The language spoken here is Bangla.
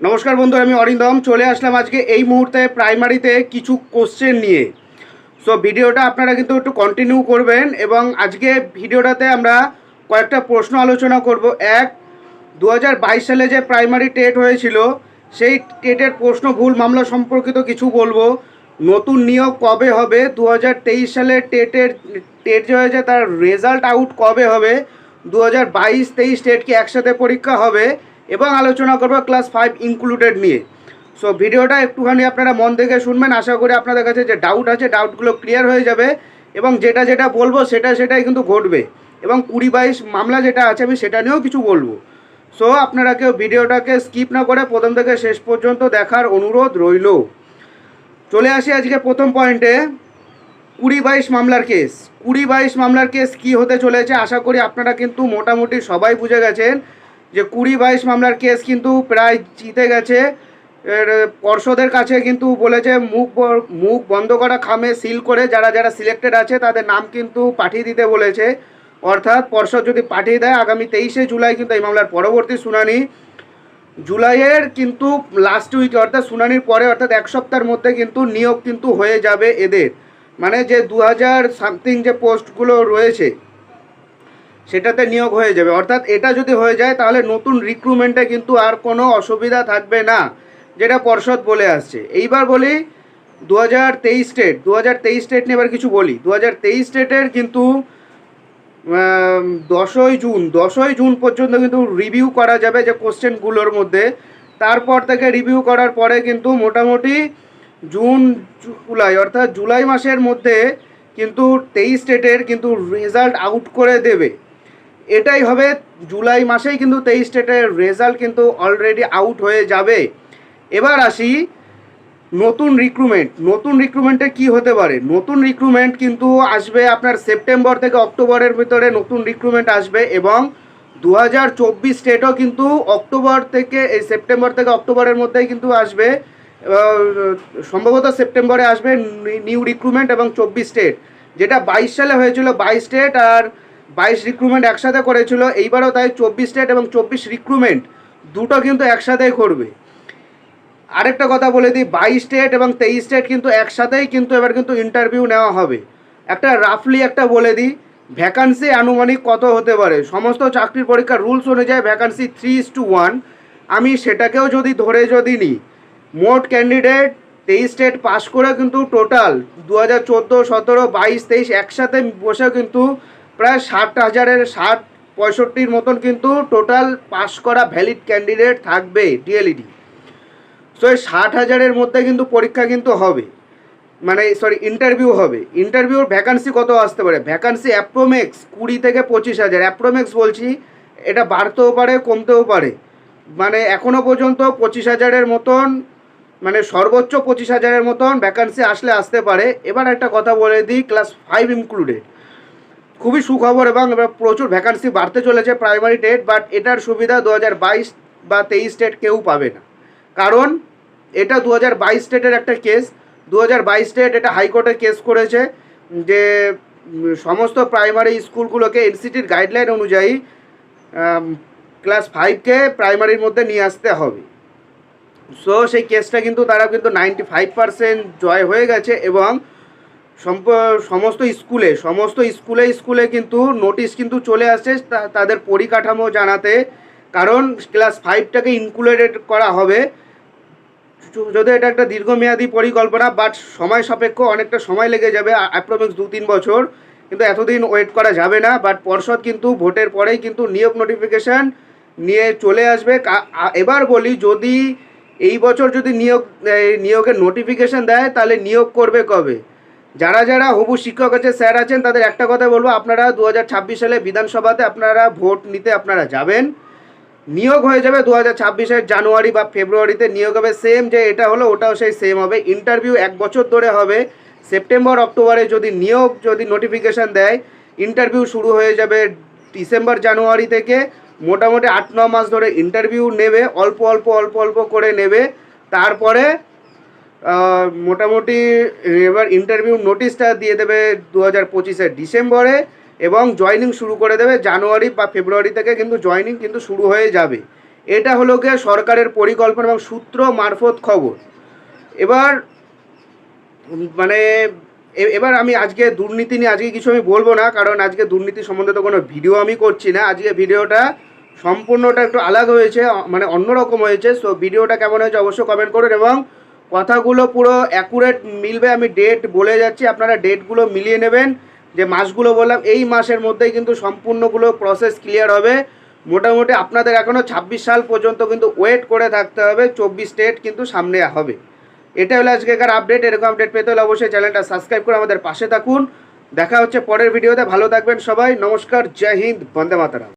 নমস্কার বন্ধু, আমি অরিন্দম। চলে আসলাম আজকে এই মুহূর্তে প্রাইমারিতে কিছু কোশ্চেন নিয়ে। সো ভিডিওটা আপনারা কিন্তু একটু কন্টিনিউ করবেন এবং আজকে ভিডিওটাতে আমরা কয়েকটা প্রশ্ন আলোচনা করব। এক দু সালে যে প্রাইমারি টেট হয়েছিল, সেই টেটের প্রশ্ন ভুল মামলা সম্পর্কিত কিছু বলব। নতুন নিয়োগ কবে হবে? দু হাজার তেইশ সালে টেটের, টেট যে হয়েছে তার রেজাল্ট আউট কবে হবে? দু হাজার বাইশ তেইশ টেট কি একসাথে পরীক্ষা হবে? এবং আলোচনা করব ক্লাস ফাইভ ইনক্লুডেড নিয়ে। সো ভিডিওটা একটুখানি আপনারা মন থেকে শুনবেন। আশা করি আপনাদের কাছে যে ডাউট আছে ডাউটগুলো ক্লিয়ার হয়ে যাবে এবং যেটা যেটা বলব, সেটা সেটাই কিন্তু ঘটবে। এবং কুড়ি বাইশ মামলা যেটা আছে, আমি সেটা নিয়েও কিছু বলব। সো আপনারা কেউ ভিডিওটাকে স্কিপ না করে প্রথম থেকে শেষ পর্যন্ত দেখার অনুরোধ রইল। চলে আসি আজকে প্রথম পয়েন্টে কুড়ি বাইশ মামলার কেস কুড়ি বাইশ মামলার কেস কি হতে চলেছে? আশা করি আপনারা কিন্তু মোটামুটি সবাই বুঝে গেছেন। যে কুড়ি বাইশ মামলার কেস কিন্তু প্রায় জিতে গেছে। পর্ষদের কাছে কিন্তু বলেছে মুখ মুখ বন্ধ করা খামে সিল করে যারা যারা সিলেক্টেড আছে তাদের নাম কিন্তু পাঠিয়ে দিতে বলেছে। অর্থাৎ পর্ষদ যদি পাঠিয়ে দেয়, আগামী তেইশে জুলাই কিন্তু এই মামলার পরবর্তী শুনানি। জুলাইয়ের কিন্তু লাস্ট উইকে অর্থাৎ শুনানির পরে, অর্থাৎ এক সপ্তাহের মধ্যে কিন্তু নিয়োগ কিন্তু হয়ে যাবে এদের। মানে যে দু হাজার সামথিং যে পোস্টগুলো রয়েছে সেটাতে নিয়োগ হয়ে যাবে। অর্থাৎ এটা যদি হয়ে যায়, তাহলে নতুন রিক্রুটমেন্টে কিন্তু আর কোনো অসুবিধা থাকবে না, যেটা পর্ষদ বলে আসছে। এইবার বলি দু হাজার তেইশ স্টেট দু হাজার তেইশ স্টেট নিয়ে এবার কিছু বলি। দু হাজার তেইশ স্টেটের কিন্তু দশই জুন দশই জুন পর্যন্ত কিন্তু রিভিউ করা যাবে যে কোশ্চেনগুলোর মধ্যে। তারপর থেকে রিভিউ করার পরে কিন্তু মোটামুটি জুন, জুলাই, অর্থাৎ জুলাই মাসের মধ্যে কিন্তু তেইশ স্টেটের কিন্তু রেজাল্ট আউট করে দেবে। এটাই হবে জুলাই মাসেই কিন্তু তেইশ স্টেটের রেজাল্ট কিন্তু অলরেডি আউট হয়ে যাবে। এবার আসি নতুন রিক্রুটমেন্ট নতুন রিক্রুটমেন্টে কি হতে পারে? নতুন রিক্রুটমেন্ট কিন্তু আসবে আপনার সেপ্টেম্বর থেকে অক্টোবরের ভিতরে নতুন রিক্রুটমেন্ট আসবে এবং দু হাজার চব্বিশ স্টেটও কিন্তু অক্টোবর থেকে, এই সেপ্টেম্বর থেকে অক্টোবরের মধ্যেই কিন্তু আসবে সম্ভবত সেপ্টেম্বরে আসবে নিউ রিক্রুটমেন্ট এবং চব্বিশ স্টেট যেটা বাইশ সালে হয়েছিল বাইশ স্টেট আর বাইশ রিক্রুটমেন্ট একসাথে করেছিল, এইবারও তাই চব্বিশ স্টেট এবং চব্বিশ রিক্রুটমেন্ট দুটো কিন্তু একসাথেই করবে। আরেকটা কথা বলে দিই, বাইশ স্টেট এবং তেইশ স্টেট কিন্তু একসাথেই কিন্তু এবার কিন্তু ইন্টারভিউ নেওয়া হবে। একটা রাফলি একটা বলে দিই ভ্যাকান্সি আনুমানিক কত হতে পারে? সমস্ত চাকরির পরীক্ষার রুলস অনুযায়ী vacancy three is two one আমি সেটাকেও যদি ধরে যদি নিই, মোট ক্যান্ডিডেট তেইশ স্টেট পাস করে কিন্তু টোটাল দু হাজার চোদ্দ, সতেরো, বাইশ, তেইশ একসাথে বসে কিন্তু প্রায় ষাট হাজারের ষাট পঁয়ষট্টির মতন কিন্তু টোটাল পাস করা ভ্যালিড ক্যান্ডিডেট থাকবে ডিএলইডি সো এই ষাট হাজারের মধ্যে কিন্তু পরীক্ষা কিন্তু হবে। মানে সরি ইন্টারভিউ হবে। ইন্টারভিউর ভ্যাকান্সি কত আসতে পারে? ভ্যাকান্সি অ্যাপ্রোমেক্স কুড়ি থেকে পঁচিশ হাজার। অ্যাপ্রোমেক্স বলছি, এটা বাড়তেও পারে, কমতেও পারে। মানে এখনও পর্যন্ত পঁচিশ হাজারের মতন মানে সর্বোচ্চ পঁচিশ হাজারের মতন ভ্যাকান্সি আসলে আসতে পারে। এবার একটা কথা বলে দিই ক্লাস ফাইভ ইনক্লুডেড খুবই সুখবর এবং প্রচুর ভ্যাকান্সি বাড়তে চলেছে প্রাইমারি টেট বাট এটার সুবিধা দু বাইশ বা তেইশ টেট কেউ পাবে না। কারণ এটা দু হাজার বাইশ স্টেটের একটা কেস দু হাজার বাইশ স্টেট এটা হাইকোর্টে কেস করেছে যে সমস্ত প্রাইমারি স্কুলগুলোকে এনসিটির গাইডলাইন অনুযায়ী ক্লাস ফাইভকে প্রাইমারির মধ্যে নিয়ে আসতে হবে। সো সেই কেসটা কিন্তু তারা কিন্তু নাইনটি ফাইভ পার্সেন্ট জয় হয়ে গেছে এবং সমস্ত স্কুলে সমস্ত স্কুলে স্কুলে কিন্তু নোটিশ কিন্তু চলে আসছে তাদের পরিকাঠামো জানাতে। কারণ ক্লাস ফাইভটাকে ইনক্লুডেড করা হবে। যদি এটা একটা দীর্ঘমেয়াদী পরিকল্পনা বাট সময় সাপেক্ষ অনেকটা সময় লেগে যাবে অ্যাপ্রোমিক্স দু তিন বছর। কিন্তু এতদিন ওয়েট করা যাবে না বাট পর্ষদ কিন্তু ভোটের পরেই কিন্তু নিয়োগ নোটিফিকেশান নিয়ে চলে আসবে। এবার বলি, যদি এই বছর যদি নিয়োগ নিয়োগের নোটিফিকেশান দেয়, তাহলে নিয়োগ করবে কবে? যারা যারা হবু শিক্ষক আছে, স্যার আছেন, তাদের একটা কথা বলব। আপনারা দু হাজার ছাব্বিশ সালে বিধানসভাতে আপনারা ভোট নিতে আপনারা যাবেন। নিয়োগ হয়ে যাবে দু হাজার জানুয়ারি বা ফেব্রুয়ারিতে। নিয়োগ হবে সেম যে এটা হলো, ওটাও সেই সেম হবে। ইন্টারভিউ এক বছর ধরে হবে। সেপ্টেম্বর, অক্টোবরে যদি নিয়োগ, যদি নোটিফিকেশান দেয় ইন্টারভিউ শুরু হয়ে যাবে ডিসেম্বর, জানুয়ারি থেকে। মোটামুটি আট, ন মাস ধরে ইন্টারভিউ নেবে, অল্প অল্প অল্প অল্প করে নেবে। তারপরে মোটামুটি এবার ইন্টারভিউ নোটিশটা দিয়ে দেবে দু হাজার পঁচিশের ডিসেম্বরে এবং জয়নিং শুরু করে দেবে জানুয়ারি বা ফেব্রুয়ারি থেকে কিন্তু জয়নিং কিন্তু শুরু হয়ে যাবে। এটা হলো গিয়ে সরকারের পরিকল্পনা এবং সূত্র মারফত খবর। এবার মানে এবার আমি আজকে দুর্নীতি নিয়ে আজকে কিছু আমি বলব না, কারণ আজকে দুর্নীতি সম্বন্ধে তো কোনো ভিডিও আমি করছি না। আজকে ভিডিওটা সম্পূর্ণটা একটু আলাদা হয়েছে মানে অন্যরকম হয়েছে। সো ভিডিওটা কেমন হয়েছে অবশ্যই কমেন্ট করুন এবং কথাগুলো পুরো অ্যাকুরেট মিলবে, আমি ডেট বলে যাচ্ছি, আপনারা ডেটগুলো মিলিয়ে নেবেন। যে মাসগুলো বললাম, এই মাসের মধ্যেই কিন্তু সম্পূর্ণগুলো প্রসেস ক্লিয়ার হবে। মোটামুটি আপনাদের এখনও ছাব্বিশ সাল পর্যন্ত কিন্তু ওয়েট করে থাকতে হবে, চব্বিশ ডেট কিন্তু সামনে হবে। এটা হলো আজকেকার আপডেট এরকম আপডেট পেতে হলে অবশ্যই চ্যানেলটা সাবস্ক্রাইব করে আমাদের পাশে থাকুন। দেখা হচ্ছে পরের ভিডিওতে ভালো থাকবেন সবাই, নমস্কার, জয় হিন্দ, বন্দে মাতারাম।